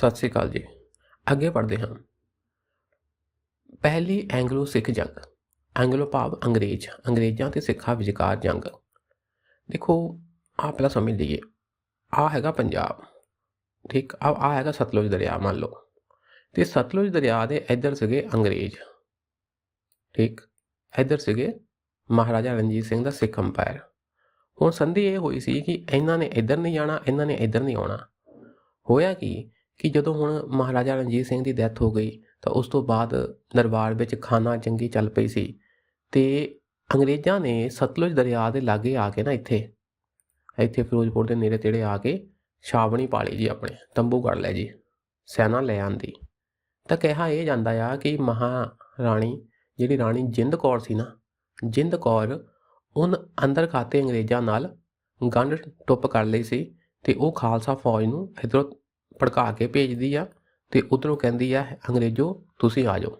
ਸਤਿ ਸ੍ਰੀ ਅਕਾਲ ਜੀ। ਅੱਗੇ ਪੜ੍ਹਦੇ ਹਾਂ। ਪਹਿਲੀ ਐਂਗਲੋ ਸਿੱਖ ਜੰਗ। ਐਂਗਲੋ ਭਾਵ ਅੰਗਰੇਜ਼। ਅੰਗਰੇਜ਼ਾਂ ਤੇ ਸਿੱਖਾਂ ਵਿਚਕਾਰ ਜੰਗ। ਦੇਖੋ, ਆਹ ਪਹਿਲਾਂ ਸਮਝ ਲਈਏ। ਆ ਹੈਗਾ ਪੰਜਾਬ। ਠੀਕ? ਆ ਆ ਹੈਗਾ ਸਤਲੁਜ ਦਰਿਆ, ਮੰਨ ਲਓ। ਤੇ ਸਤਲੁਜ ਦਰਿਆ ਦੇ ਇੱਧਰ ਸੀਗੇ ਅੰਗਰੇਜ਼। ਠੀਕ? ਇੱਧਰ ਸੀਗੇ ਮਹਾਰਾਜਾ ਰਣਜੀਤ ਸਿੰਘ ਦਾ ਸਿੱਖ ਅੰਪਾਇਰ। ਹੁਣ ਸੰਧੀ ਇਹ ਹੋਈ ਸੀ ਕਿ ਇਹਨਾਂ ਨੇ ਇੱਧਰ ਨਹੀਂ ਜਾਣਾ, ਇਹਨਾਂ ਨੇ ਇੱਧਰ ਨਹੀਂ ਆਉਣਾ। ਹੋਇਆ ਕਿ? ਕਿ ਜਦੋਂ ਹੁਣ ਮਹਾਰਾਜਾ ਰਣਜੀਤ ਸਿੰਘ ਦੀ ਡੈਥ ਹੋ ਗਈ, ਤਾਂ ਉਸ ਤੋਂ ਬਾਅਦ ਦਰਬਾਰ ਵਿੱਚ ਖਾਨਾ ਜੰਗੀ ਚੱਲ ਪਈ ਸੀ ਤੇ ਅੰਗਰੇਜ਼ਾਂ ਨੇ ਸਤਲੁਜ ਦਰਿਆ ਦੇ ਲਾਗੇ ਆ ਕੇ ਨਾ ਇੱਥੇ ਇੱਥੇ ਫਿਰੋਜ਼ਪੁਰ ਦੇ ਨੇੜੇ ਤੇੜੇ ਆ ਕੇ ਛਾਵਣੀ ਪਾ ਲਈ ਜੀ ਆਪਣੇ ਤੰਬੂ ਗੜ ਲੈ ਜੀ, ਸੈਨਾ ਲੈ ਆਂਦੀ। ਤਾਂ ਕਿਹਾ ਇਹ ਜਾਂਦਾ ਆ ਕਿ ਮਹਾਰਾਣੀ, ਜਿਹੜੀ ਰਾਣੀ ਜਿੰਦ ਕੌਰ ਸੀ ਨਾ, ਜਿੰਦ ਕੌਰ ਉਹਨ ਅੰਦਰ ਖਾਤੇ ਅੰਗਰੇਜ਼ਾਂ ਨਾਲ ਗੰਢ ਟੁੱਪ ਕਰ ਲਈ ਸੀ ਤੇ ਉਹ ਖਾਲਸਾ ਫੌਜ ਨੂੰ ਇਧਰੋਂ ਭੜਕਾ ਕੇ ਭੇਜਦੀ ਆ ਤੇ ਉਧਰੋਂ ਕਹਿੰਦੀ ਆ, ਅੰਗਰੇਜ਼ੋ, ਤੁਸੀਂ ਆ ਜਾਓ।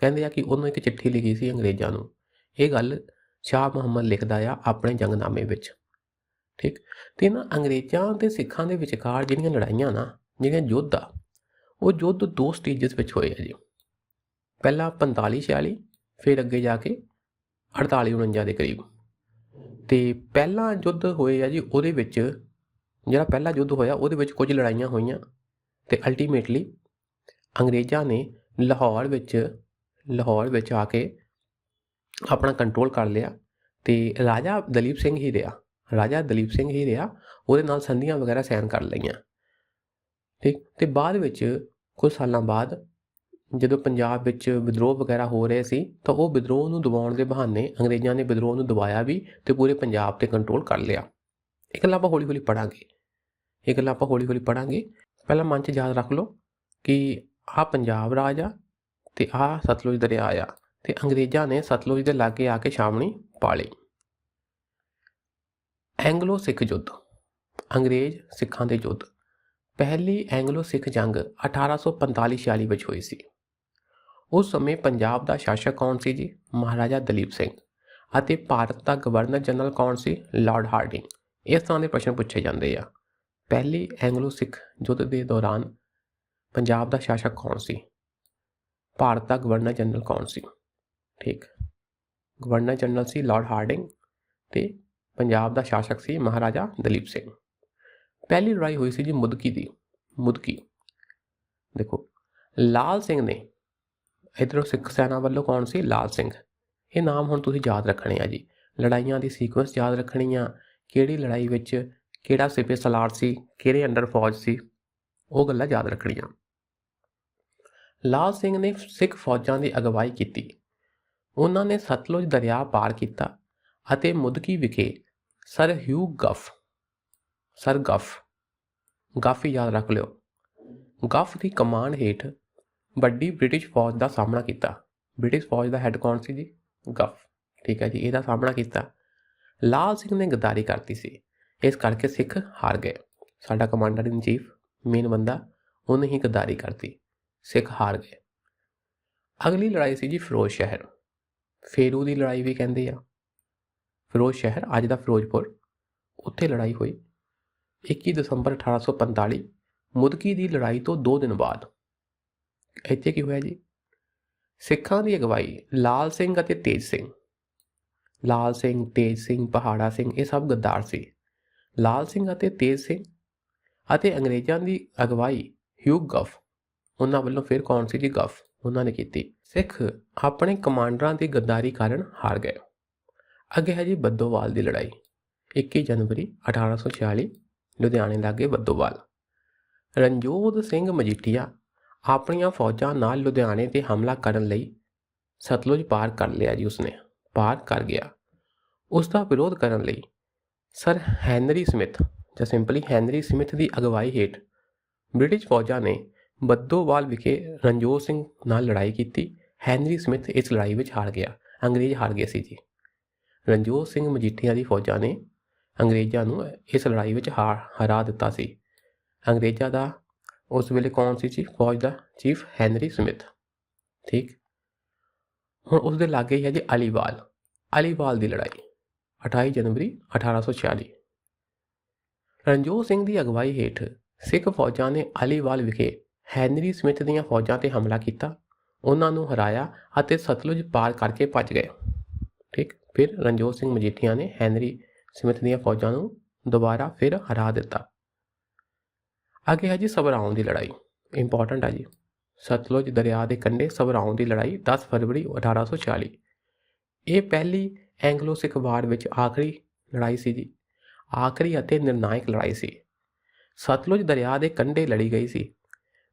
ਕਹਿੰਦੇ ਆ ਕਿ ਉਹਨੂੰ ਇੱਕ ਚਿੱਠੀ ਲਿਖੀ ਸੀ ਅੰਗਰੇਜ਼ਾਂ ਨੂੰ। ਇਹ ਗੱਲ ਸ਼ਾਹ ਮੁਹੰਮਦ ਲਿਖਦਾ ਆ ਆਪਣੇ ਜੰਗਨਾਮੇ ਵਿੱਚ। ਠੀਕ? ਤੇ ਨਾ ਅੰਗਰੇਜ਼ਾਂ ਤੇ ਸਿੱਖਾਂ ਦੇ ਵਿਚਕਾਰ ਜਿਹੜੀਆਂ ਲੜਾਈਆਂ ਨਾ, ਜਿਹੜੀਆਂ ਯੁੱਧ ਆ, ਉਹ ਯੁੱਧ ਦੋ ਸਟੇਜਸ ਵਿੱਚ ਹੋਏ ਆ ਜੀ। ਪਹਿਲਾ 45 46 ਫਿਰ ਅੱਗੇ ਜਾ ਕੇ 48 49 ਦੇ ਕਰੀਬ। ਤੇ ਪਹਿਲਾ ਯੁੱਧ ਹੋਏ ਆ ਜੀ, ਉਹਦੇ ਵਿੱਚ ਜਿਹੜਾ ਪਹਿਲਾ ਯੁੱਧ ਹੋਇਆ ਉਹਦੇ ਵਿੱਚ ਕੁਝ ਲੜਾਈਆਂ ਹੋਈਆਂ ਤੇ ਅਲਟੀਮੇਟਲੀ ਅੰਗਰੇਜ਼ਾਂ ਨੇ ਲਾਹੌਰ ਵਿੱਚ ਲਾਹੌਰ ਵਿੱਚ ਆ ਕੇ ਆਪਣਾ ਕੰਟਰੋਲ ਕਰ ਲਿਆ ਤੇ ਰਾਜਾ ਦਲੀਪ ਸਿੰਘ ਹੀ ਰਿਹਾ, ਰਾਜਾ ਦਲੀਪ ਸਿੰਘ ਹੀ ਰਿਹਾ, ਉਹਦੇ ਨਾਲ ਸੰਧੀਆਂ ਵਗੈਰਾ ਸਾਈਨ ਕਰ ਲਈਆਂ। ਠੀਕ, ਤੇ ਬਾਅਦ ਵਿੱਚ ਕੁਝ ਸਾਲਾਂ ਬਾਅਦ ਜਦੋਂ ਪੰਜਾਬ ਵਿੱਚ ਵਿਦਰੋਹ ਵਗੈਰਾ ਹੋ ਰਹੇ ਸੀ, ਤਾਂ ਉਹ ਵਿਦਰੋਹ ਨੂੰ ਦਬਾਉਣ ਦੇ ਬਹਾਨੇ ਅੰਗਰੇਜ਼ਾਂ ਨੇ ਵਿਦਰੋਹ ਨੂੰ ਦਬਾਇਆ ਵੀ ਤੇ ਪੂਰੇ ਪੰਜਾਬ ਤੇ ਕੰਟਰੋਲ ਕਰ ਲਿਆ। ਇਹ ਗੱਲਾਂ ਆਪਾਂ ਹੌਲੀ ਹੌਲੀ ਪੜਾਂਗੇ ਇਹ ਗੱਲਾਂ ਆਪਾਂ ਹੌਲੀ ਹੌਲੀ ਪੜਾਂਗੇ ਪਹਿਲਾਂ ਮਨ 'ਚ ਯਾਦ ਰੱਖ ਲਓ ਕਿ ਆਹ ਪੰਜਾਬ ਰਾਜ ਆ ਤੇ ਆਹ ਸਤਲੁਜ ਦਰਿਆ ਆ ਤੇ ਅੰਗਰੇਜ਼ਾਂ ਨੇ ਸਤਲੁਜ ਦੇ ਲਾਗੇ ਆ ਕੇ ਛਾਵਣੀ ਪਾ ਲਈ ਐਂਗਲੋ ਸਿੱਖ ਯੁੱਧ, ਅੰਗਰੇਜ਼ ਸਿੱਖਾਂ ਦੇ ਯੁੱਧ। ਪਹਿਲੀ ਐਂਗਲੋ ਸਿੱਖ ਜੰਗ 1845-46 ਵਿੱਚ ਹੋਈ ਸੀ। ਉਸ ਸਮੇਂ ਪੰਜਾਬ ਦਾ ਸ਼ਾਸਕ ਕੌਣ ਸੀ ਜੀ? ਮਹਾਰਾਜਾ ਦਲੀਪ ਸਿੰਘ ਅਤੇ ਭਾਰਤ ਦਾ ਗਵਰਨਰ ਜਨਰਲ ਕੌਣ ਸੀ? ਲਾਰਡ ਹਾਰਡਿੰਗ ਇਸ ਤਰ੍ਹਾਂ ਦੇ ਪ੍ਰਸ਼ਨ ਪੁੱਛੇ ਜਾਂਦੇ ਆ। ਪਹਿਲੀ ਐਂਗਲੋ ਸਿੱਖ ਯੁੱਧ ਦੇ ਦੌਰਾਨ ਪੰਜਾਬ ਦਾ ਸ਼ਾਸਕ ਕੌਣ ਸੀ? ਭਾਰਤ ਦਾ ਗਵਰਨਰ ਜਨਰਲ ਕੌਣ ਸੀ? ਠੀਕ। ਗਵਰਨਰ ਜਨਰਲ ਸੀ ਲਾਰਡ ਹਾਰਡਿੰਗ ਤੇ ਪੰਜਾਬ ਦਾ ਸ਼ਾਸਕ ਸੀ ਮਹਾਰਾਜਾ ਦਲੀਪ ਸਿੰਘ। ਪਹਿਲੀ ਲੜਾਈ ਹੋਈ ਸੀ ਜੀ ਮੁਦਕੀ ਦੀ, ਮੁਦਕੀ। ਦੇਖੋ, ਲਾਲ ਸਿੰਘ ਨੇ ਇਧਰੋਂ ਸਿੱਖ ਸੈਨਾ ਵੱਲੋਂ ਕੌਣ ਸੀ? ਲਾਲ ਸਿੰਘ। ਇਹ ਨਾਮ ਹੁਣ ਤੁਸੀਂ ਯਾਦ ਰੱਖਣੇ ਆ ਜੀ। ਲੜਾਈਆਂ ਦੀ ਸੀਕੁਐਂਸ ਯਾਦ ਰੱਖਣੀ ਆ। ਕਿਹੜੀ ਲੜਾਈ ਵਿੱਚ ਕਿਹੜਾ ਸਿਪੇ ਸਲਾਰ ਸੀ, ਕਿਹੜੇ ਅੰਡਰ ਫੌਜ ਸੀ, ਉਹ ਗੱਲਾਂ ਯਾਦ ਰੱਖਣੀਆਂ। ਲਾਲ ਸਿੰਘ ਨੇ ਸਿੱਖ ਫੌਜਾਂ ਦੀ ਅਗਵਾਈ ਕੀਤੀ। ਉਹਨਾਂ ਨੇ ਸਤਲੁਜ ਦਰਿਆ ਪਾਰ ਕੀਤਾ ਅਤੇ ਮੁਦਕੀ ਵਿਖੇ sir Hugh Gough, sir Gough Gough ਹੀ ਯਾਦ ਰੱਖ ਲਿਓ। ਗਫ ਦੀ ਕਮਾਂਡ ਹੇਠ ਵੱਡੀ ਬ੍ਰਿਟਿਸ਼ ਫੌਜ ਦਾ ਸਾਹਮਣਾ ਕੀਤਾ। ਬ੍ਰਿਟਿਸ਼ ਫੌਜ ਦਾ ਹੈੱਡ ਕੌਣ ਸੀ ਜੀ? ਗਫ, ਠੀਕ ਹੈ ਜੀ, ਇਹਦਾ ਸਾਹਮਣਾ ਕੀਤਾ। ਲਾਲ ਸਿੰਘ ਨੇ ਗਦਾਰੀ ਕਰਤੀ ਸੀ। ਇਸ ਕਰਕੇ ਸਿੱਖ ਹਾਰ ਗਏ। ਸਾਡਾ ਕਮਾਂਡਰ ਇਨ ਚੀਫ ਮੇਨ ਬੰਦਾ, ਉਹਨੇ ਹੀ ਗਦਾਰੀ ਕਰਤੀ, ਸਿੱਖ ਹਾਰ ਗਏ। ਅਗਲੀ ਲੜਾਈ ਸੀ ਜੀ ਫਿਰੋਜ਼ ਸ਼ਹਿਰ। ਫੇਰੂ ਦੀ ਲੜਾਈ ਵੀ ਕਹਿੰਦੇ ਆ। ਫਿਰੋਜ਼ ਸ਼ਹਿਰ, ਅੱਜ ਦਾ ਫਿਰੋਜ਼ਪੁਰ। ਉੱਥੇ ਲੜਾਈ ਹੋਈ। 21 ਦਸੰਬਰ 1845 ਮੁਦਕੀ ਦੀ ਲੜਾਈ ਤੋਂ 2 ਦਿਨ ਬਾਅਦ। ਇੱਥੇ ਕੀ ਹੋਇਆ ਜੀ? ਸਿੱਖਾਂ ਦੀ ਅਗਵਾਈ, ਲਾਲ ਸਿੰਘ ਅਤੇ ਤੇਜ ਸਿੰਘ। ਲਾਲ ਸਿੰਘ, ਤੇਜ ਸਿੰਘ ਪਹਾੜਾ ਸਿੰਘ, ਇਹ ਸਭ ਗੱਦਾਰ ਸੀ। ਲਾਲ ਸਿੰਘ ਅਤੇ ਤੇਜ ਸਿੰਘ ਅਤੇ ਅੰਗਰੇਜ਼ਾਂ ਦੀ ਅਗਵਾਈ ਹਿਊ ਗਫ। ਉਹਨਾਂ ਵੱਲੋਂ ਫਿਰ ਕੌਣ ਸੀ ਜੀ ਗਫ? ਉਹਨਾਂ ਨੇ ਕੀਤੀ। ਸਿੱਖ ਆਪਣੇ ਕਮਾਂਡਰਾਂ ਦੀ ਗੱਦਾਰੀ ਕਾਰਨ ਹਾਰ ਗਏ। ਅੱਗੇ ਹੈ ਜੀ ਬੱਦੋਵਾਲ ਦੀ ਲੜਾਈ। 21 ਜਨਵਰੀ 1846 ਲੁਧਿਆਣੇ ਲਾਗੇ ਬੱਦੋਵਾਲ। ਰਣਜੋਤ ਸਿੰਘ ਮਜੀਠੀਆ ਆਪਣੀਆਂ ਫੌਜਾਂ ਨਾਲ ਲੁਧਿਆਣੇ ਤੇ ਹਮਲਾ ਕਰਨ ਲਈ ਸਤਲੁਜ ਪਾਰ ਕਰ ਲਿਆ ਜੀ ਉਸਨੇ, ਪਾਰ ਕਰ ਗਿਆ। ਉਸ ਦਾ ਵਿਰੋਧ ਕਰਨ ਲਈ ਸਰ ਹੈਨਰੀ ਸਮਿਥ, ਜਾਂ ਸਿੰਪਲੀ ਹੈਨਰੀ ਸਮਿਥ ਦੀ ਅਗਵਾਈ ਹੇਠ ਬ੍ਰਿਟਿਸ਼ ਫੌਜਾਂ ਨੇ ਬੱਦੋਵਾਲ ਵਿਖੇ ਰਣਜੋਤ ਸਿੰਘ ਨਾਲ ਲੜਾਈ ਕੀਤੀ। ਹੈਨਰੀ ਸਮਿਥ ਇਸ ਲੜਾਈ ਵਿੱਚ ਹਾਰ ਗਿਆ, ਅੰਗਰੇਜ਼ ਹਾਰ ਗਏ ਸੀ ਜੀ। ਰਣਜੋਤ ਸਿੰਘ ਮਜੀਠੀਆ ਦੀ ਫੌਜਾਂ ਨੇ ਅੰਗਰੇਜ਼ਾਂ ਨੂੰ ਇਸ ਲੜਾਈ ਵਿੱਚ ਹਾਰ, ਹਰਾ ਦਿੱਤਾ ਸੀ। ਅੰਗਰੇਜ਼ਾਂ ਦਾ ਉਸ ਵੇਲੇ ਕੌਣ ਸੀ ਜੀ? ਫੌਜ ਦਾ ਚੀਫ ਹੈਨਰੀ ਸਮਿਥ। ਠੀਕ। ਹੁਣ ਉਸ ਦੇ ਲਾਗੇ ਹੀ ਹੈ ਜੀ ਅਲੀਵਾਲ ਅਲੀਵਾਲ ਦੀ ਲੜਾਈ। 28 ਜਨਵਰੀ 1846 ਰਣਜੋਤ ਸਿੰਘ ਦੀ ਅਗਵਾਈ ਹੇਠ ਸਿੱਖ ਫੌਜਾਂ ਨੇ ਅਲੀਵਾਲ ਵਿਖੇ ਹੈਨਰੀ ਸਮਿਥ ਦੀਆਂ ਫੌਜਾਂ ਤੇ ਹਮਲਾ ਕੀਤਾ। ਉਹਨਾਂ ਨੂੰ ਹਰਾਇਆ ਅਤੇ ਸਤਲੁਜ ਪਾਰ ਕਰਕੇ ਭੱਜ ਗਏ। ਠੀਕ, ਫਿਰ ਰਣਜੋਤ ਸਿੰਘ ਮਜੀਠੀਆ ਨੇ ਹੈਨਰੀ ਸਮਿਥ ਦੀਆਂ ਫੌਜਾਂ ਨੂੰ ਦੁਬਾਰਾ ਫਿਰ ਹਰਾ ਦਿੱਤਾ। ਅੱਗੇ ਹੈ ਜੀ ਸਵਰਾਉਂ ਦੀ ਲੜਾਈ। ਇੰਪੋਰਟੈਂਟ ਹੈ ਜੀ। ਸਤਲੁਜ ਦਰਿਆ ਦੇ ਕੰਢੇ ਸਵਰਾਉਂ ਦੀ ਲੜਾਈ 10 ਫਰਵਰੀ 1840 ਇਹ ਪਹਿਲੀ ਐਂਗਲੋ ਸਿੱਖ ਵਾਰ ਵਿੱਚ ਆਖਰੀ ਲੜਾਈ ਸੀ ਜੀ। ਆਖਰੀ ਅਤੇ ਨਿਰਣਾਇਕ ਲੜਾਈ ਸੀ। ਸਤਲੁਜ ਦਰਿਆ ਦੇ ਕੰਢੇ ਲੜੀ ਗਈ ਸੀ।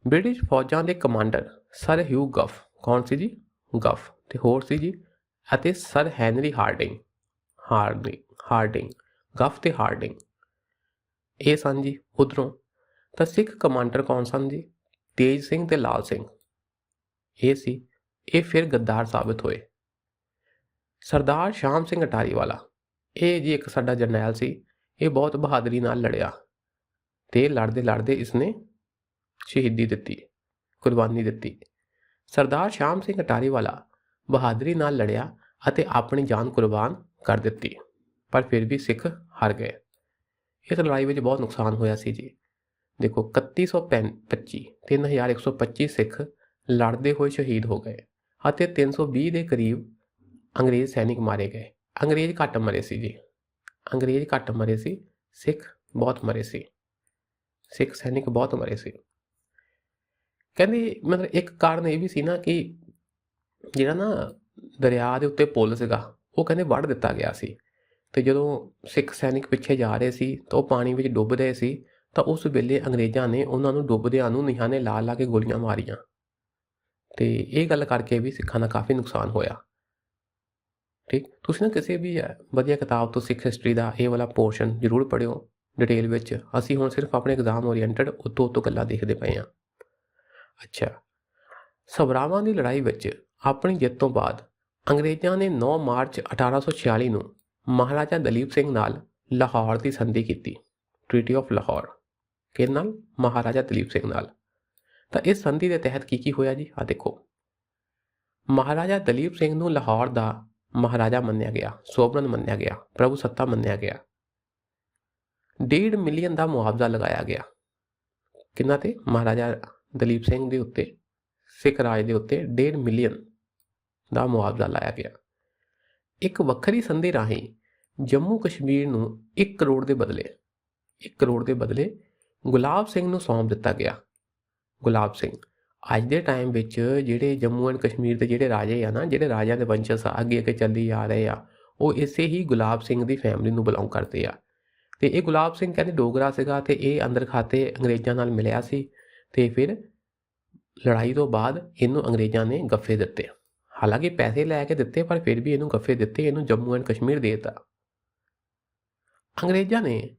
ਬ੍ਰਿਟਿਸ਼ ਫੌਜਾਂ ਦੇ ਕਮਾਂਡਰ ਸਰ ਹਿਊ ਗਫ, ਕੌਣ ਸੀ ਜੀ? ਗਫ ਤੇ ਹੋਰ ਸੀ ਜੀ ਅਤੇ sir Henry Harding Harding Harding, Gough ਤੇ ਹਾਰਡਿੰਗ। ਇਹ ਸਨ ਜੀ ਉਧਰੋਂ। ਤਾਂ ਸਿੱਖ ਕਮਾਂਡਰ ਕੌਣ ਸਨ ਜੀ? ਤੇਜ ਸਿੰਘ ਤੇ ਲਾਲ ਸਿੰਘ। ਇਹ ਸੀ, ਇਹ ਫਿਰ ਗੱਦਾਰ ਸਾਬਤ ਹੋਏ। ਸਰਦਾਰ ਸ਼ਾਮ ਸਿੰਘ ਅਟਾਰੀ ਵਾਲਾ। ਇਹ ਜੀ ਇੱਕ ਸਾਡਾ ਜਰਨੈਲ ਸੀ। ਇਹ ਬਹੁਤ ਬਹਾਦਰੀ ਨਾਲ ਲੜਿਆ ਤੇ ਲੜਦੇ ਲੜਦੇ ਇਸਨੇ ਸ਼ਹੀਦੀ ਦਿੱਤੀ, ਕੁਰਬਾਨੀ ਦਿੱਤੀ। ਸਰਦਾਰ ਸ਼ਾਮ ਸਿੰਘ ਅਟਾਰੀ ਵਾਲਾ ਬਹਾਦਰੀ ਨਾਲ ਲੜਿਆ ਅਤੇ ਆਪਣੀ ਜਾਨ ਕੁਰਬਾਨ ਕਰ ਦਿੱਤੀ, ਪਰ ਫਿਰ ਵੀ ਸਿੱਖ ਹਾਰ ਗਏ। ਇਸ ਲੜਾਈ ਵਿੱਚ ਬਹੁਤ ਨੁਕਸਾਨ ਹੋਇਆ ਸੀ ਜੀ। ਦੇਖੋ 3125 3125 ਸਿੱਖ ਲੜਦੇ ਹੋਏ ਸ਼ਹੀਦ ਹੋ ਗਏ ਅਤੇ 320 ਦੇ ਕਰੀਬ ਅੰਗਰੇਜ਼ ਸੈਨਿਕ ਮਾਰੇ ਗਏ। ਅੰਗਰੇਜ਼ ਘੱਟ ਮਰੇ ਸੀ ਜੀ। ਅੰਗਰੇਜ਼ ਘੱਟ ਮਰੇ ਸੀ, ਸਿੱਖ ਬਹੁਤ ਮਰੇ ਸੀ। ਸਿੱਖ ਸੈਨਿਕ ਬਹੁਤ ਮਰੇ ਸੀ। ਕਹਿੰਦੇ ਮਤਲਬ ਇੱਕ ਕਾਰਨ ਇਹ ਵੀ ਸੀ ਨਾ ਕਿ ਜਿਹੜਾ ਨਾ ਦਰਿਆ ਦੇ ਉੱਤੇ ਪੁਲ ਸੀਗਾ, ਉਹ ਕਹਿੰਦੇ ਵੱਢ ਦਿੱਤਾ ਗਿਆ ਸੀ। ਤੇ ਜਦੋਂ ਸਿੱਖ ਸੈਨਿਕ ਪਿੱਛੇ ਜਾ ਰਹੇ ਸੀ ਤਾਂ ਉਹ ਪਾਣੀ ਵਿੱਚ ਡੁੱਬ ਰਹੇ ਸੀ, ਤਾਂ ਉਸ ਵੇਲੇ ਅੰਗਰੇਜ਼ਾਂ ਨੇ ਉਹਨਾਂ ਨੂੰ ਡੁੱਬਦਿਆਂ ਨੂੰ ਨਿਸ਼ਾਨੇ ਲਾ ਲਾ ਕੇ ਗੋਲੀਆਂ ਮਾਰੀਆਂ। ਤੇ ਇਹ ਗੱਲ ਕਰਕੇ ਵੀ ਸਿੱਖਾਂ ਦਾ ਕਾਫੀ ਨੁਕਸਾਨ ਹੋਇਆ। ਠੀਕ? ਤੁਸੀਂ ਨਾ ਕਿਸੇ ਵੀ ਵਧੀਆ ਕਿਤਾਬ ਤੋਂ ਸਿੱਖ ਹਿਸਟਰੀ ਦਾ ਇਹ ਵਾਲਾ ਪੋਰਸ਼ਨ ਜ਼ਰੂਰ ਪੜਿਓ ਡਿਟੇਲ ਵਿੱਚ। ਅਸੀਂ ਹੁਣ ਸਿਰਫ ਆਪਣੇ ਐਗਜ਼ਾਮ ਓਰੀਐਂਟਡ ਉਤੋਂ ਉਤੋਂ ਗੱਲਾਂ ਦੇਖਦੇ ਪਏ ਹਾਂ। ਅੱਛਾ। ਸਵਰਾਵਾਂ ਦੀ ਲੜਾਈ ਵਿੱਚ ਆਪਣੀ ਜਿੱਤ ਤੋਂ ਬਾਅਦ ਅੰਗਰੇਜ਼ਾਂ ਨੇ 9 ਮਾਰਚ 1846 ਨੂੰ ਮਹਾਰਾਜਾ ਦਲੀਪ ਸਿੰਘ ਨਾਲ ਲਾਹੌਰ ਦੀ ਸੰਧੀ ਕੀਤੀ ਟ੍ਰੀਟੀ ਆਫ ਲਾਹੌਰ ਕਿਹਦੇ ਨਾਲ? ਮਹਾਰਾਜਾ ਦਲੀਪ ਸਿੰਘ ਨਾਲ। ਤਾਂ ਇਸ ਸੰਧੀ ਦੇ ਤਹਿਤ ਕੀ ਕੀ ਹੋਇਆ ਜੀ? ਆ ਦੇਖੋ। ਮਹਾਰਾਜਾ ਦਲੀਪ ਸਿੰਘ ਨੂੰ ਲਾਹੌਰ ਦਾ ਮਹਾਰਾਜਾ ਮੰਨਿਆ ਗਿਆ ਸੋਵਰਨ ਮੰਨਿਆ ਗਿਆ, ਪ੍ਰਭੂ ਸੱਤਾ ਮੰਨਿਆ ਗਿਆ। 1.5 ਮਿਲੀਅਨ ਦਾ ਮੁਆਵਜ਼ਾ ਲਗਾਇਆ ਗਿਆ। ਕਿੰਨਾ ਤੇ? ਮਹਾਰਾਜਾ ਦਲੀਪ ਸਿੰਘ ਦੇ ਉੱਤੇ, ਸਿੱਖ ਰਾਜ ਦੇ ਉੱਤੇ 1.5 ਮਿਲੀਅਨ ਦਾ ਮੁਆਵਜ਼ਾ ਲਾਇਆ ਗਿਆ। ਇੱਕ ਵੱਖਰੀ ਸੰਧੀ ਰਾਹੀਂ ਜੰਮੂ ਕਸ਼ਮੀਰ ਨੂੰ 1 ਕਰੋੜ ਦੇ ਬਦਲੇ 1 ਕਰੋੜ ਦੇ ਬਦਲੇ ਗੁਲਾਬ ਸਿੰਘ ਨੂੰ ਸੌਂਪ ਦਿੱਤਾ ਗਿਆ। ਗੁਲਾਬ ਸਿੰਘ ਅੱਜ ਦੇ ਟਾਈਮ ਵਿੱਚ ਜਿਹੜੇ ਜੰਮੂ ਐਂਡ ਕਸ਼ਮੀਰ ਦੇ ਜਿਹੜੇ ਰਾਜੇ ਆ ਨਾ, ਜਿਹੜੇ ਰਾਜਿਆਂ ਦੇ ਵੰਸ਼ਜ ਆ, ਅੱਗੇ ਅੱਗੇ ਚੱਲੀ ਆ ਰਹੇ ਆ, ਉਹ ਇਸੇ ਹੀ ਗੁਲਾਬ ਸਿੰਘ ਦੀ ਫੈਮਿਲੀ ਨੂੰ ਬਿਲੋਂਗ ਕਰਦੇ ਆ। ਤੇ ਇਹ ਗੁਲਾਬ ਸਿੰਘ ਕਹਿੰਦੇ ਡੋਗਰਾ ਸੀਗਾ ਤੇ ਇਹ ਅੰਦਰ ਖਾਤੇ ਅੰਗਰੇਜ਼ਾਂ ਨਾਲ ਮਿਲਿਆ ਸੀ ਤੇ ਫਿਰ ਲੜਾਈ ਤੋਂ ਬਾਅਦ ਇਹਨੂੰ ਅੰਗਰੇਜ਼ਾਂ ਨੇ ਗੱਫੇ ਦਿੱਤੇ। ਹਾਲਾਂਕਿ ਪੈਸੇ ਲੈ ਕੇ ਦਿੱਤੇ, ਪਰ ਫਿਰ ਵੀ ਇਹਨੂੰ ਗੱਫੇ ਦਿੱਤੇ, ਇਹਨੂੰ ਜੰਮੂ ਐਂਡ ਕਸ਼ਮੀਰ ਦੇ ਦਿੱਤਾ। ਅੰਗਰੇਜ਼ਾਂ ਨੇ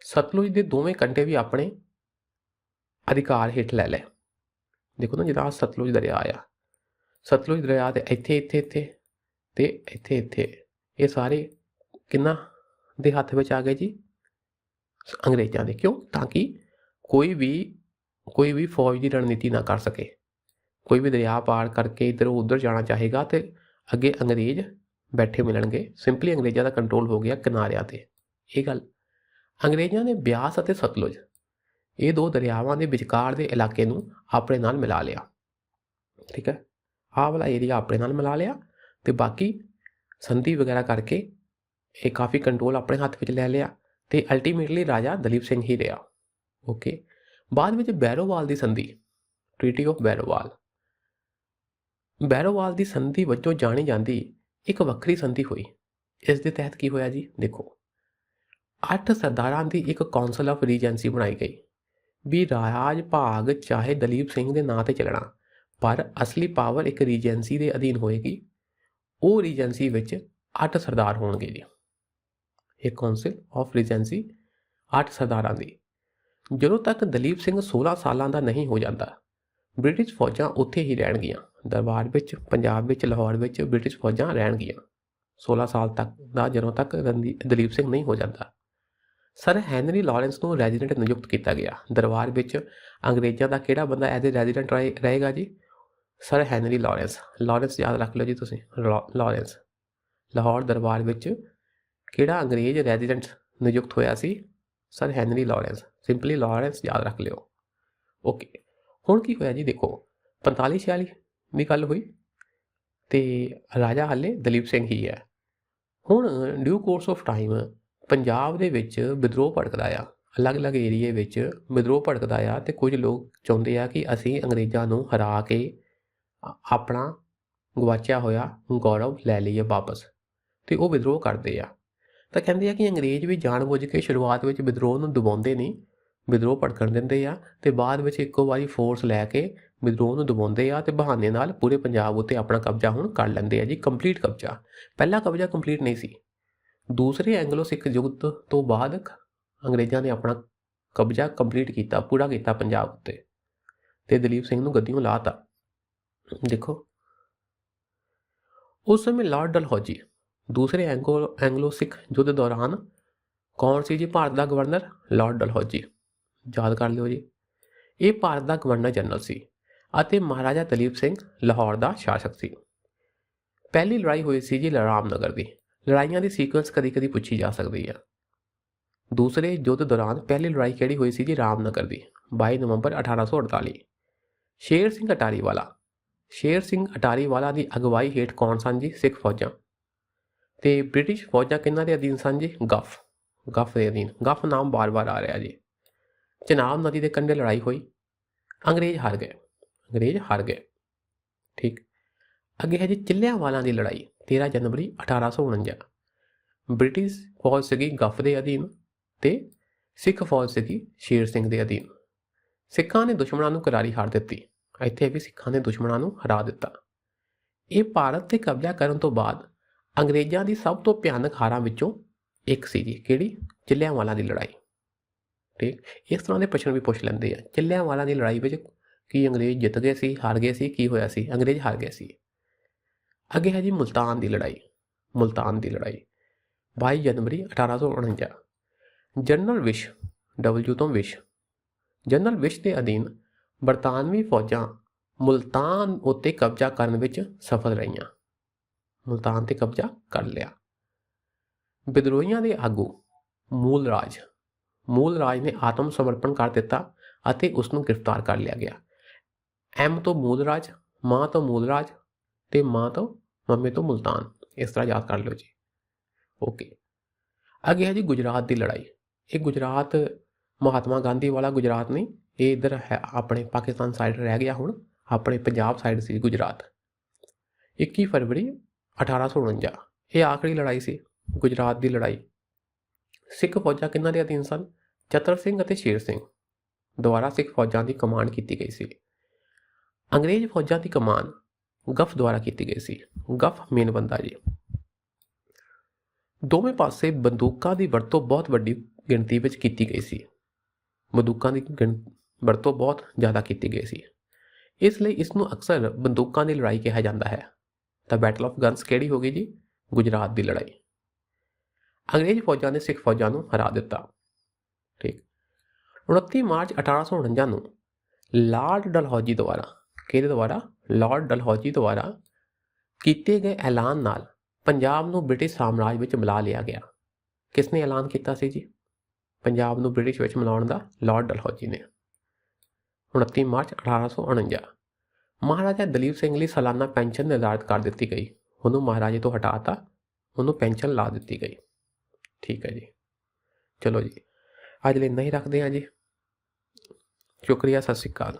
ਸਤਲੁਜ ਦੇ ਦੋਵੇਂ ਕੰਢੇ ਵੀ ਆਪਣੇ ਅਧਿਕਾਰ ਹੇਠ ਲੈ ਲਏ। ਦੇਖੋ ਨਾ ਜਿਹੜਾ ਸਤਲੁਜ ਦਰਿਆ ਆ। ਸਤਲੁਜ ਦਰਿਆ ਦੇ ਇੱਥੇ ਇੱਥੇ ਇੱਥੇ ਤੇ ਇੱਥੇ ਇੱਥੇ। ਇਹ ਸਾਰੇ ਕਿੰਨਾ ਦੇ ਹੱਥ ਵਿੱਚ ਆ ਗਏ ਜੀ? ਅੰਗਰੇਜ਼ਾਂ ਦੇ। ਕਿਉਂ? ਤਾਂ ਕਿ ਕੋਈ ਵੀ ਕੋਈ ਵੀ ਫੌਜ ਦੀ ਰਣਨੀਤੀ ਨਾ ਕਰ ਸਕੇ। ਕੋਈ ਵੀ ਦਰਿਆ ਪਾਰ ਕਰਕੇ ਇੱਧਰ ਉੱਧਰ ਜਾਣਾ ਚਾਹੇਗਾ ਤੇ ਅੱਗੇ ਅੰਗਰੇਜ਼ ਬੈਠੇ ਮਿਲਣਗੇ। ਸਿੰਪਲੀ ਅੰਗਰੇਜ਼ਾਂ ਦਾ ਕੰਟਰੋਲ ਹੋ ਗਿਆ ਕਿਨਾਰਿਆਂ ਤੇ। ਇਹ ਗੱਲ। ਅੰਗਰੇਜ਼ਾਂ ਨੇ ਬਿਆਸ ਅਤੇ ਸਤਲੁਜ ਇਹ ਦੋ ਦਰਿਆਵਾਂ ਦੇ ਵਿਚਕਾਰ ਦੇ ਇਲਾਕੇ ਨੂੰ ਆਪਣੇ ਨਾਲ ਮਿਲਾ ਲਿਆ। ਠੀਕ ਹੈ? ਆਹ ਵਾਲਾ ਏਰੀਆ ਆਪਣੇ ਨਾਲ ਮਿਲਾ ਲਿਆ ਤੇ ਬਾਕੀ ਸੰਧੀ ਵਗੈਰਾ ਕਰਕੇ ਇਹ ਕਾਫੀ ਕੰਟਰੋਲ ਆਪਣੇ ਹੱਥ ਵਿੱਚ ਲੈ ਲਿਆ ਤੇ ਅਲਟੀਮੇਟਲੀ ਰਾਜਾ ਦਲੀਪ ਸਿੰਘ ਹੀ ਰਿਹਾ। ਓਕੇ ਬਾਅਦ ਵਿੱਚ ਬੈਰੋਵਾਲ ਦੀ ਸੰਧੀ ਟ੍ਰੀਟੀ ਆਫ ਬੈਰੋਵਾਲ ਬੈਰੋਵਾਲ ਦੀ ਸੰਧੀ ਵਜੋਂ ਜਾਣੀ ਜਾਂਦੀ ਇੱਕ ਵੱਖਰੀ ਸੰਧੀ ਹੋਈ। ਇਸ ਦੇ ਤਹਿਤ ਕੀ ਹੋਇਆ ਜੀ? ਦੇਖੋ, ਅੱਠ ਸਰਦਾਰਾਂ ਦੀ ਇੱਕ ਕਾਉਂਸਲ ਆਫ ਰੀਜੈਂਸੀ ਬਣਾਈ ਗਈ। ਵੀ ਰਾਜ ਭਾਗ ਚਾਹੇ ਦਲੀਪ ਸਿੰਘ ਦੇ ਨਾਂ ਤੇ ਚੱਲਣਾ, ਪਰ ਅਸਲੀ ਪਾਵਰ ਇੱਕ ਰੀਜੈਂਸੀ ਦੇ ਅਧੀਨ ਹੋਏਗੀ। ਉਹ ਰੀਜੈਂਸੀ ਵਿੱਚ ਅੱਠ ਸਰਦਾਰ ਹੋਣਗੇ ਜੀ। ਇਹ ਕਾਉਂਸਲ ਆਫ ਰੀਜੈਂਸੀ ਅੱਠ ਸਰਦਾਰਾਂ ਦੀ। ਜਦੋਂ ਤੱਕ ਦਲੀਪ ਸਿੰਘ 16 ਸਾਲਾਂ ਦਾ ਨਹੀਂ ਹੋ ਜਾਂਦਾ, ਬ੍ਰਿਟਿਸ਼ ਫੌਜਾਂ ਉੱਥੇ ਹੀ ਰਹਿਣਗੀਆਂ। ਦਰਬਾਰ ਵਿੱਚ, ਪੰਜਾਬ ਵਿੱਚ, ਲਾਹੌਰ ਵਿੱਚ ਬ੍ਰਿਟਿਸ਼ ਫੌਜਾਂ ਰਹਿਣਗੀਆਂ। 16 ਸਾਲ ਤੱਕ ਦਾ ਜਦੋਂ ਤੱਕ ਦਲੀਪ ਸਿੰਘ ਨਹੀਂ ਹੋ ਜਾਂਦਾ। ਸਰ ਹੈਨਰੀ ਲਾਰੈਂਸ ਨੂੰ ਰੈਜ਼ੀਡੈਂਟ ਨਿਯੁਕਤ ਕੀਤਾ ਗਿਆ। ਦਰਬਾਰ ਵਿੱਚ ਅੰਗਰੇਜ਼ਾਂ ਦਾ ਕਿਹੜਾ ਬੰਦਾ ਐਜ਼ ਅ ਰੈਜ਼ੀਡੈਂਟ ਰਹੇਗਾ ਜੀ? Sir Henry Lawrence. ਲਾਰੈਂਸ, ਯਾਦ ਰੱਖ ਲਓ ਜੀ ਤੁਸੀਂ। ਲਾ- ਲਾਰੈਂਸ। ਲਾਹੌਰ ਦਰਬਾਰ ਵਿੱਚ ਕਿਹੜਾ ਅੰਗਰੇਜ਼ ਰੈਜ਼ੀਡੈਂਟ ਨਿਯੁਕਤ ਹੋਇਆ ਸੀ? Sir Henry Lawrence. Simply Lawrence ਯਾਦ ਰੱਖ ਲਿਓ। ਓਕੇ। ਹੁਣ ਕੀ ਹੋਇਆ ਜੀ ਦੇਖੋ 45 46 ਦੀ ਗੱਲ ਹੋਈ ਤੇ ਰਾਜਾ ਹਾਲੇ ਦਲੀਪ ਸਿੰਘ ਹੀ ਹੈ। ਹੁਣ due course of time Punjab ਦੇ ਵਿੱਚ ਵਿਦਰੋਹ ਭੜਕਦਾ ਆ। ਅਲੱਗ-ਅਲੱਗ ਏਰੀਏ ਵਿੱਚ ਵਿਦਰੋਹ ਭੜਕਦਾ ਆ ਤੇ ਕੁਝ ਲੋਕ ਚਾਹੁੰਦੇ ਆ ਕਿ ਅਸੀਂ ਅੰਗਰੇਜ਼ਾਂ ਨੂੰ ਹਰਾ ਕੇ ਆਪਣਾ ਗਵਾਚਿਆ ਹੋਇਆ ਗੌਰਵ ਲੈ ਲਈਏ ਵਾਪਸ ਤੇ ਉਹ ਵਿਦਰੋਹ ਕਰਦੇ ਆ। ਤਾਂ ਕਹਿੰਦੇ ਆ ਕਿ ਅੰਗਰੇਜ਼ ਵੀ ਜਾਣਬੁੱਝ ਕੇ ਸ਼ੁਰੂਆਤ ਵਿੱਚ ਵਿਦਰੋਹ ਨੂੰ ਦਬਾਉਂਦੇ ਨਹੀਂ, ਵਿਦਰੋਹ ਭੜਕਣ ਦਿੰਦੇ ਆ ਤੇ ਬਾਅਦ ਵਿੱਚ ਇੱਕੋ ਵਾਰੀ ਫੋਰਸ ਲੈ ਕੇ ਵਿਦਰੋਹ ਨੂੰ ਦਬਾਉਂਦੇ ਆ ਤੇ ਬਹਾਨੇ ਨਾਲ ਪੂਰੇ ਪੰਜਾਬ ਉੱਤੇ ਆਪਣਾ ਕਬਜ਼ਾ ਹੁਣ ਕਰ ਲੈਂਦੇ ਆ ਜੀ ਕੰਪਲੀਟ ਕਬਜ਼ਾ। ਪਹਿਲਾ ਕਬਜ਼ਾ ਕੰਪਲੀਟ ਨਹੀਂ ਸੀ। ਦੂਸਰੇ ਐਂਗਲੋ ਸਿੱਖ ਯੁੱਧ ਤੋਂ ਬਾਅਦ ਅੰਗਰੇਜ਼ਾਂ ਨੇ ਆਪਣਾ ਕਬਜ਼ਾ ਕੰਪਲੀਟ ਕੀਤਾ, ਪੂਰਾ ਕੀਤਾ ਪੰਜਾਬ ਉੱਤੇ। ਤੇ ਦਲੀਪ ਸਿੰਘ ਨੂੰ ਗੱਦੀੋਂ ਲਾਤਾ। ਦੇਖੋ, ਉਸ ਸਮੇਂ ਲਾਰਡ ਡਲਹੌਜੀ, ਦੂਸਰੇ ਐਂਗਲੋ ਐਂਗਲੋ ਸਿੱਖ ਯੁੱਧ ਦੌਰਾਨ ਕੌਣ ਸੀ ਜੀ? ਭਾਰਤ ਦਾ ਗਵਰਨਰ ਲਾਰਡ ਡਲਹੌਜੀ। ਯਾਦ ਕਰ ਲਿਓ ਜੀ, ਇਹ ਭਾਰਤ ਦਾ ਗਵਰਨਰ ਜਨਰਲ ਸੀ ਅਤੇ ਮਹਾਰਾਜਾ ਦਲੀਪ ਸਿੰਘ ਲਾਹੌਰ ਦਾ ਸ਼ਾਸਕ ਸੀ। ਪਹਿਲੀ ਲੜਾਈ ਹੋਈ ਸੀ ਜੀ ਰਾਮਨਗਰ ਦੀ। ਲੜਾਈਆਂ ਦੀ ਸੀਕੁਐਂਸ ਕਦੀ-ਕਦੀ ਪੁੱਛੀ ਜਾ ਸਕਦੀ ਹੈ ਦੂਸਰੇ ਯੁੱਧ ਦੌਰਾਨ ਪਹਿਲੀ ਲੜਾਈ ਕਿਹੜੀ ਹੋਈ ਸੀ ਜੀ ਰਾਮਨਗਰ ਦੀ? 22 ਨਵੰਬਰ 1848 ਸ਼ੇਰ ਸਿੰਘ ਅਟਾਰੀਵਾਲਾ। ਸ਼ੇਰ ਸਿੰਘ ਅਟਾਰੀਵਾਲਾ ਦੀ ਅਗਵਾਈ ਹੇਠ ਕੌਣ ਸਨ ਜੀ? ਸਿੱਖ ਫੌਜਾਂ। ਤੇ ਬ੍ਰਿਟਿਸ਼ ਫੌਜਾਂ ਕਿਹਨਾਂ ਦੇ ਅਧੀਨ ਸਨ ਜੀ? ਗਫ। ਗਫ ਦੇ ਅਧੀਨ। ਗਫ ਨਾਮ ਬਾਰ-ਬਾਰ ਆ ਰਿਹਾ ਜੀ। ਚਨਾਬ ਨਦੀ ਦੇ ਕੰਢੇ ਲੜਾਈ ਹੋਈ। ਅੰਗਰੇਜ਼ ਹਾਰ ਗਏ। ਅੰਗਰੇਜ਼ ਹਾਰ ਗਏ। ਠੀਕ। ਅੱਗੇ ਹੈ ਜੀ ਚਿੱਲਿਆਂਵਾਲਾਂ ਦੀ ਲੜਾਈ। 13 ਜਨਵਰੀ 1849 ਬ੍ਰਿਟਿਸ਼ ਫੌਜ ਸੀਗੀ ਗੱਫ ਦੇ ਅਧੀਨ ਤੇ ਸਿੱਖ ਫੌਜ ਸੀਗੀ ਸ਼ੇਰ ਸਿੰਘ ਦੇ ਅਧੀਨ। ਸਿੱਖਾਂ ਨੇ ਦੁਸ਼ਮਣਾਂ ਨੂੰ ਕਰਾਰੀ ਹਾਰ ਦਿੱਤੀ। ਇੱਥੇ ਵੀ ਸਿੱਖਾਂ ਨੇ ਦੁਸ਼ਮਣਾਂ ਨੂੰ ਹਰਾ ਦਿੱਤਾ। ਇਹ ਭਾਰਤ ਤੇ ਕਬਜ਼ਾ ਕਰਨ ਤੋਂ ਬਾਅਦ ਅੰਗਰੇਜ਼ਾਂ ਦੀ ਸਭ ਤੋਂ ਭਿਆਨਕ ਹਾਰਾਂ ਵਿੱਚੋਂ ਇੱਕ ਸੀਗੀ, ਕਿਹੜੀ? ਚਿੱਲਿਆਂਵਾਲਾਂ ਦੀ ਲੜਾਈ। ਠੀਕ ਇਸ ਤਰ੍ਹਾਂ ਦੇ ਪ੍ਰਸ਼ਨ ਵੀ ਪੁੱਛ ਲੈਂਦੇ ਆ। ਚਿੱਲਿਆਂਵਾਲਾਂ ਦੀ ਲੜਾਈ ਵਿੱਚ ਕੀ ਅੰਗਰੇਜ਼ ਜਿੱਤ ਗਏ ਸੀ, ਹਾਰ ਗਏ ਸੀ, ਕੀ ਹੋਇਆ ਸੀ? ਅੰਗਰੇਜ਼ ਹਾਰ ਗਏ ਸੀ। ਅੱਗੇ ਹੈ ਜੀ ਮੁਲਤਾਨ ਦੀ ਲੜਾਈ, ਮੁਲਤਾਨ ਦੀ ਲੜਾਈ। 22 ਜਨਵਰੀ 1849 ਜਨਰਲ ਵਿਸ਼, ਡਬਲਯੂ ਤੋਂ ਵਿਸ਼। ਜਨਰਲ ਵਿਸ਼ ਦੇ ਅਧੀਨ ਬਰਤਾਨਵੀ ਫੌਜਾਂ ਮੁਲਤਾਨ ਉੱਤੇ ਕਬਜ਼ਾ ਕਰਨ ਵਿੱਚ ਸਫਲ ਰਹੀਆਂ। ਮੁਲਤਾਨ ਤੇ ਕਬਜ਼ਾ ਕਰ ਲਿਆ। ਵਿਦਰੋਹੀਆਂ ਦੇ ਆਗੂ ਮੂਲ ਰਾਜ ਮੂਲ ਰਾਜ ਨੇ ਆਤਮ ਸਮਰਪਣ ਕਰ ਦਿੱਤਾ ਅਤੇ ਉਸ ਨੂੰ ਗ੍ਰਿਫਤਾਰ ਕਰ ਲਿਆ ਗਿਆ। ਐਮ ਤੋਂ ਮੂਲ ਰਾਜ ਮਾਂ ਤੋਂ ਮੂਲ ਰਾਜ ਤੇ ਮਾਂ ਤੋਂ, ਮੰਮੀ ਤੋਂ ਮੁਲਤਾਨ। ਇਸ ਤਰ੍ਹਾਂ ਯਾਦ ਕਰ ਲਿਓ ਜੀ। ਓਕੇ। ਅੱਗੇ ਹੈ ਜੀ ਗੁਜਰਾਤ ਦੀ ਲੜਾਈ। ਇਹ ਗੁਜਰਾਤ ਮਹਾਤਮਾ ਗਾਂਧੀ ਵਾਲਾ ਗੁਜਰਾਤ ਨਹੀਂ, ਇਹ ਇਧਰ ਹੈ ਆਪਣੇ ਪਾਕਿਸਤਾਨ ਸਾਈਡ ਰਹਿ ਗਿਆ ਹੁਣ, ਆਪਣੇ ਪੰਜਾਬ ਸਾਈਡ ਸੀ ਗੁਜਰਾਤ। 21 ਫਰਵਰੀ 1849 ਇਹ ਆਖਰੀ ਲੜਾਈ ਸੀ ਗੁਜਰਾਤ ਦੀ ਲੜਾਈ। ਸਿੱਖ ਫੌਜਾਂ ਕਿਹਨਾਂ ਦੇ ਅਧੀਨ ਸਨ? ਚਤਰ ਸਿੰਘ ਅਤੇ ਸ਼ੇਰ ਸਿੰਘ। ਦੁਆਰਾ ਸਿੱਖ ਫੌਜਾਂ ਦੀ ਕਮਾਂਡ ਕੀਤੀ ਗਈ ਸੀ। ਅੰਗਰੇਜ਼ ਫੌਜਾਂ ਦੀ ਕਮਾਨ ਗਫ ਦੁਆਰਾ ਕੀਤੀ ਗਈ ਸੀ। ਗਫ ਮੇਨ ਬੰਦਾ ਜੀ। ਦੋਵੇਂ ਪਾਸੇ ਬੰਦੂਕਾਂ ਦੀ ਵਰਤੋਂ ਬਹੁਤ ਵੱਡੀ ਗਿਣਤੀ ਵਿੱਚ ਕੀਤੀ ਗਈ ਸੀ। ਬੰਦੂਕਾਂ ਦੀ ਗਿਣ- ਵਰਤੋਂ ਬਹੁਤ ਜ਼ਿਆਦਾ ਕੀਤੀ ਗਈ ਸੀ। ਇਸ ਲਈ ਇਸ ਨੂੰ ਅਕਸਰ ਬੰਦੂਕਾਂ ਦੀ ਲੜਾਈ ਕਿਹਾ ਜਾਂਦਾ ਹੈ। ਤਾਂ ਬੈਟਲ ਆਫ ਗਨਸ ਕਿਹੜੀ ਹੋ ਗਈ ਜੀ? ਗੁਜਰਾਤ ਦੀ ਲੜਾਈ। ਅੰਗਰੇਜ਼ ਫੌਜਾਂ ਨੇ ਸਿੱਖ ਫੌਜਾਂ ਨੂੰ ਹਰਾ ਦਿੱਤਾ। ਠੀਕ। 29 ਮਾਰਚ 1849 ਨੂੰ ਲਾਰਡ ਡਲਹੌਜੀ ਦੁਆਰਾ, ਕਿਹਦੇ ਦੁਆਰਾ? ਲਾਰਡ ਡਲਹੌਜੀ ਦੁਆਰਾ ਕੀਤੇ ਗਏ ਐਲਾਨ ਨਾਲ ਪੰਜਾਬ ਨੂੰ ਬ੍ਰਿਟਿਸ਼ ਸਾਮਰਾਜ ਵਿੱਚ ਮਿਲਾ ਲਿਆ ਗਿਆ। ਕਿਸ ਨੇ ਐਲਾਨ ਕੀਤਾ ਸੀ ਜੀ? ਪੰਜਾਬ ਨੂੰ ਬ੍ਰਿਟਿਸ਼ ਵਿੱਚ ਮਿਲਾਉਣ ਦਾ ਲਾਰਡ ਡਲਹੌਜੀ ਨੇ। 29 ਮਾਰਚ 1849 ਮਹਾਰਾਜਾ ਦਲੀਪ ਸਿੰਘ ਲਈ ਸਾਲਾਨਾ ਪੈਨਸ਼ਨ ਨਿਰਧਾਰਿਤ ਕਰ ਦਿੱਤੀ ਗਈ। ਉਹਨੂੰ ਮਹਾਰਾਜੇ ਤੋਂ ਹਟਾਤਾ, ਉਹਨੂੰ ਪੈਨਸ਼ਨ ਲਾ ਦਿੱਤੀ ਗਈ। ਠੀਕ ਹੈ ਜੀ। ਚਲੋ ਜੀ, ਅੱਜ ਲਈ ਨਹੀਂ ਰੱਖਦੇ ਹਾਂ ਜੀ। ਸ਼ੁਕਰੀਆ, ਸਤਿ ਸ਼੍ਰੀ ਅਕਾਲ।